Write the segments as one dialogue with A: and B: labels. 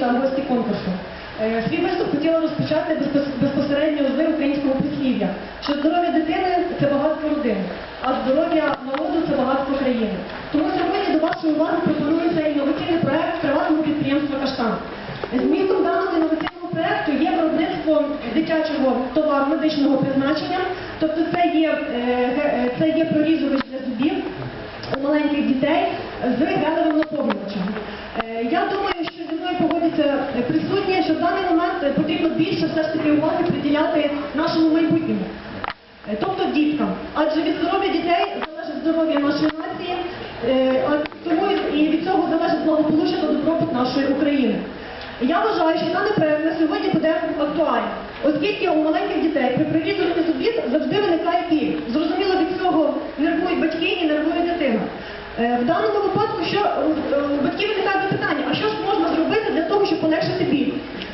A: та гості конкурсу. Е, Свій виступ хотіла розпочати безпосередньо з українського прислів'я, що здоров'я дитини це багатство родини, а здоров'я народу це багатство країни. Тому сьогодні до вашої уваги пропонується інноваційний проект приватного підприємства Каштан. Змістом даного інноваційного проекту є виробництво дитячого товару медичного призначення, тобто це є, е, це є прорізувач для зубів у маленьких дітей з наповнювачем. Е, Я думаю, що зі мною погодяться присутні, що в даний момент потрібно більше все ж таки уваги приділяти нашому майбутньому, Е, тобто діткам. Адже від здоров'я дітей залежить здоров'я нашої нації, е, тому і від цього залежить благополуччя та добробут нашої України. Я вважаю, що дане проект на сьогодні буде актуальним, оскільки у маленьких дітей при прирізуванні зубів завжди виникає біль. Зрозуміло, від цього нервують батьки і нервує дитина. Е, В даному випадку, що е, у батьків виникає запитання, а що ж можна зробити для того, щоб полегшити біль?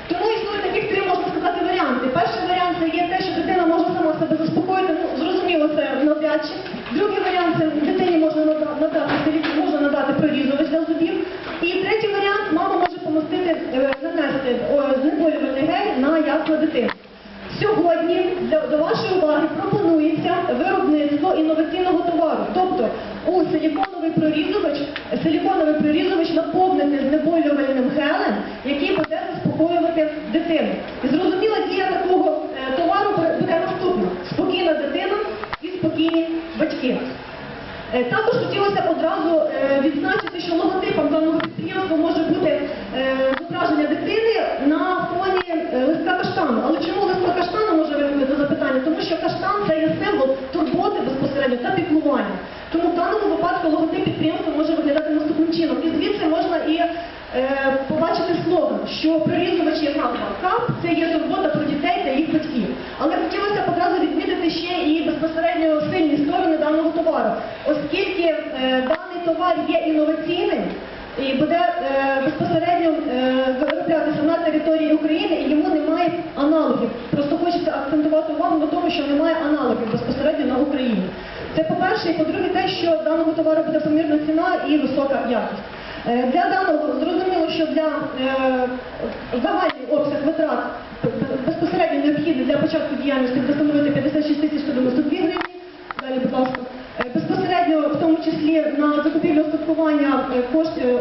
A: Тому існують таких три, можна сказати, варіанти. Перший варіант це є те, що дитина може сама себе заспокоїти, ну зрозуміло, це навряд. Другий варіант це дитині можна нада- надати можна надати прорізувач для зубів. І третій варіант мама може помостити, е, нанести знеболювальний гель на ясла дитини. Сьогодні для, до вашої уваги пропонується виробництво інноваційного товару. Тобто у силіконовий прорізувач, силіконовий прорізувач наповнений знеболювальним гелем, який буде заспокоювати дитину. І зрозуміла дія такого е, товару буде наступна: спокійна дитина і спокійні батьки. Е, Також хотілося одразу е, відзначити, що логотипом даного підприємства може бути е, зображення дитини на фоні е, листка каштану. Але чому листка каштану може виникнути запитання? Тому що каштан це є символ турботи безпосередньо та піклування. Тому в даному випадку логотип підприємства може виглядати наступним чином. І звідси можна і е, побачити слоган, що прирізувач є назва КАП це є турбота про дітей та їх батьків. Але хотілося б одразу відмітити ще і безпосередньо сильні сторони даного товару, оскільки е, даний товар є інноваційним. І буде е, безпосередньо е, вироблятися на території України і йому немає аналогів. Просто хочеться акцентувати увагу на тому, що немає аналогів безпосередньо на Україні. Це по-перше, і по-друге, те, що даного товару буде помірна ціна і висока якість. Для даного зрозуміло, що для загальний обсяг витрат безпосередньо необхідний для початку діяльності буде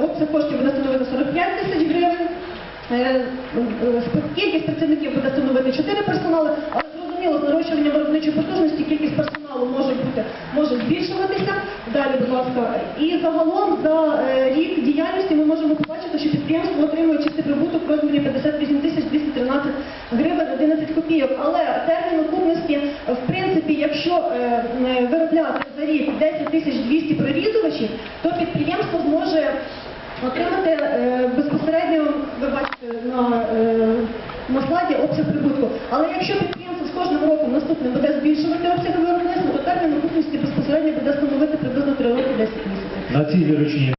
A: обсяг коштів буде становити 45 тисяч гривень. Е, е, Кількість працівників буде становити 4 персонали, але зрозуміло, з нарощуванням виробничої потужності кількість персоналу може бути може збільшуватися. Далі, будь ласка, і загалом за е, рік діяльності ми можемо побачити, що підприємство отримує чистий прибуток в розмірі 58 тисяч 213 гривень 11 копійок. Але термін окупності, в принципі, якщо е, е, виробляти за рік 10 тисяч 200 прорізувачів, то підприємство отримати е, безпосередньо, ви бачите, на, е, на слайді обсяг прибутку. Але якщо підприємство з кожним роком наступним буде збільшувати обсяг виробництва, то термін окупності безпосередньо буде становити приблизно 3 роки 10 місяців.
B: На цій виручній